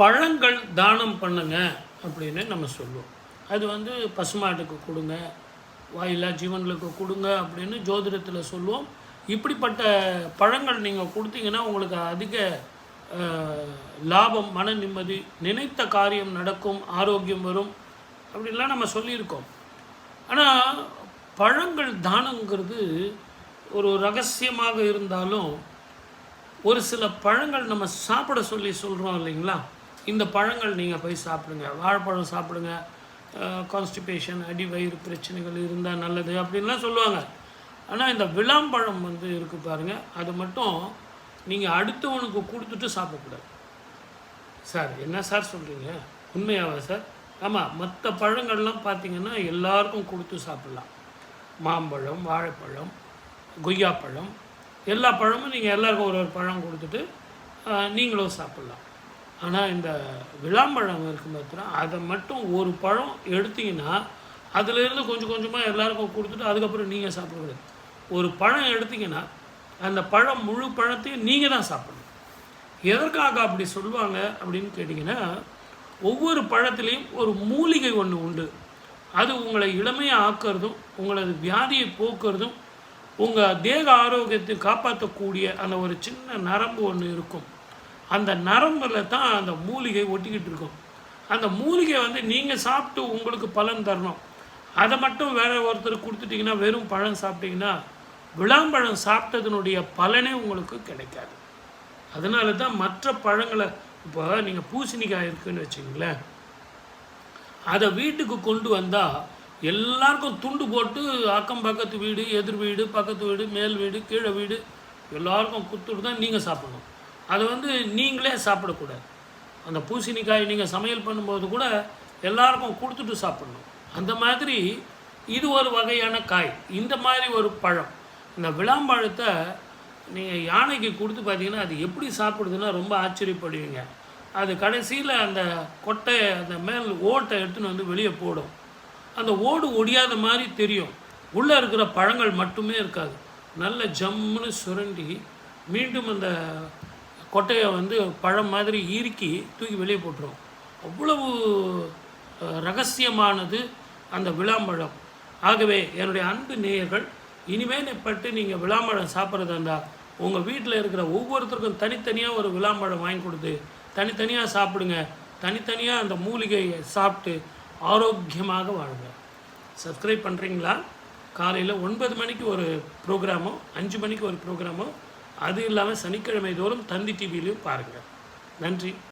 பழங்கள் தானம் பண்ணுங்க அப்படின்னு நம்ம சொல்லுவோம். அது வந்து பசுமாட்டுக்கு கொடுங்க வாயில்லா ஜீவன்களுக்கு கொடுங்க அப்படின்னு ஜோதிடத்தில் சொல்லுவோம். இப்படிப்பட்ட பழங்கள் நீங்கள் கொடுத்தீங்கன்னா உங்களுக்கு அதிக லாபம் மன நிம்மதி நினைத்த காரியம் நடக்கும் ஆரோக்கியம் வரும் அப்படின்லாம் நம்ம சொல்லியிருக்கோம். ஆனால் பழங்கள் தானங்கிறது ஒரு ரகசியமாக இருந்தாலும் ஒரு சில பழங்கள் நம்ம சாப்பிட சொல்லி சொல்கிறோம் இல்லைங்களா? இந்த பழங்கள் நீங்கள் போய் சாப்பிடுங்க. வாழைப்பழம் சாப்பிடுங்க. கான்ஸ்டிபேஷன் அடி வயிறு பிரச்சனைகள் இருந்தால் நல்லது அப்படின்லாம் சொல்லுவாங்க. ஆனால் இந்த விளாம்பழம் வந்து இருக்குது பாருங்கள் அது மட்டும் நீங்கள் அடுத்தவனுக்கு கொடுத்துட்டு சாப்பிடக்கூடாது. சார் என்ன சார் சொல்கிறீங்க உண்மையாவா சார்? ஆமாம் மற்ற பழங்கள்லாம் பார்த்தீங்கன்னா எல்லாருக்கும் கொடுத்து சாப்பிட்லாம். மாம்பழம் வாழைப்பழம் கொய்யாப்பழம் எல்லா பழமும் நீங்கள் எல்லாருக்கும் ஒரு ஒரு பழம் கொடுத்துட்டு நீங்களும் சாப்பிட்லாம். ஆனால் இந்த விளாம்பழம் இருக்கு பார்த்தீங்கன்னா அதை மட்டும் ஒரு பழம் எடுத்தீங்கன்னா அதுலேருந்து கொஞ்சம் கொஞ்சமாக எல்லாருக்கும் கொடுத்துட்டு அதுக்கப்புறம் நீங்கள் சாப்பிடக்கூடாது. ஒரு பழம் எடுத்தீங்கன்னா அந்த பழம் முழு பழத்தையும் நீங்கள் தான் சாப்பிடணும். எதற்காக அப்படி சொல்லுவாங்க அப்படின்னு கேட்டிங்கன்னா ஒவ்வொரு பழத்துலேயும் ஒரு மூலிகை ஒன்று உண்டு. அது உங்களை இளமையாக ஆக்கிறதும் உங்களது வியாதியை போக்குறதும் உங்கள் தேக ஆரோக்கியத்தை காப்பாற்றக்கூடிய அந்த ஒரு சின்ன நரம்பு ஒன்று இருக்கும். அந்த நரம்பில் தான் அந்த மூலிகை ஒட்டிக்கிட்டு இருக்கும். அந்த மூலிகை வந்து நீங்கள் சாப்பிட்டு உங்களுக்கு பலன் தரணும். அதை மட்டும் வேறு ஒருத்தர் கொடுத்துட்டிங்கன்னா வெறும் பழம் சாப்பிட்டிங்கன்னா விளாம்பழம் சாப்பிட்டதுனுடைய பலனே உங்களுக்கு கிடைக்காது. அதனால தான் மற்ற பழங்களை இப்போ நீங்கள் பூசணிக்காய் இருக்குன்னு வச்சுங்களேன் அதை வீட்டுக்கு கொண்டு வந்தால் எல்லாருக்கும் துண்டு போட்டு அக்கம் பக்கத்து வீடு எதிர் வீடு பக்கத்து வீடு மேல் வீடு கீழே வீடு எல்லாருக்கும் கொடுத்துட்டு தான் நீங்கள் சாப்பிடணும். அதை வந்து நீங்களே சாப்பிடக்கூடாது. அந்த பூசணிக்காய் நீங்கள் சமையல் பண்ணும்போது கூட எல்லாருக்கும் கொடுத்துட்டு சாப்பிடணும். அந்த மாதிரி இது ஒரு வகையான காய். இந்த மாதிரி ஒரு பழம். இந்த விளாம்பழத்தை நீங்கள் யானைக்கு கொடுத்து பார்த்தீங்கன்னா அது எப்படி சாப்பிடுதுன்னா ரொம்ப ஆச்சரியப்படுவீங்க. அது கடைசியில் அந்த கொட்டை அந்த மேல் ஓட்டை எடுத்துன்னு வந்து வெளியே போடும். அந்த ஓடு ஒடியாத மாதிரி தெரியும். உள்ளே இருக்கிற பழங்கள் மட்டுமே இருக்காது. நல்ல ஜம்முன்னு சுரண்டி மீண்டும் அந்த கொட்டையை வந்து பழம் மாதிரி இறுக்கி தூக்கி வெளியே போட்டுரும். அவ்வளவு ரகசியமானது அந்த விளாம்பழம். ஆகவே என்னுடைய அன்பு நேயர்கள் இனிமேல் பட்டு நீங்கள் விளாம்பழம் சாப்பிட்றதா இருந்தால் உங்கள் வீட்டில் இருக்கிற ஒவ்வொருத்தருக்கும் தனித்தனியாக ஒரு விளாம்பழம் வாங்கி கொடுத்து தனித்தனியாக சாப்பிடுங்க. தனித்தனியாக அந்த மூலிகையை சாப்பிட்டு ஆரோக்கியமாக வாழுங்க. சப்ஸ்கிரைப் பண்ணுறீங்களா காலையில் ஒன்பது மணிக்கு ஒரு ப்ரோக்ராமோ அஞ்சு மணிக்கு ஒரு ப்ரோக்ராமோ அது இல்லாமல் சனிக்கிழமை தோறும் தந்தி டிவிலையும் பாருங்கள். நன்றி.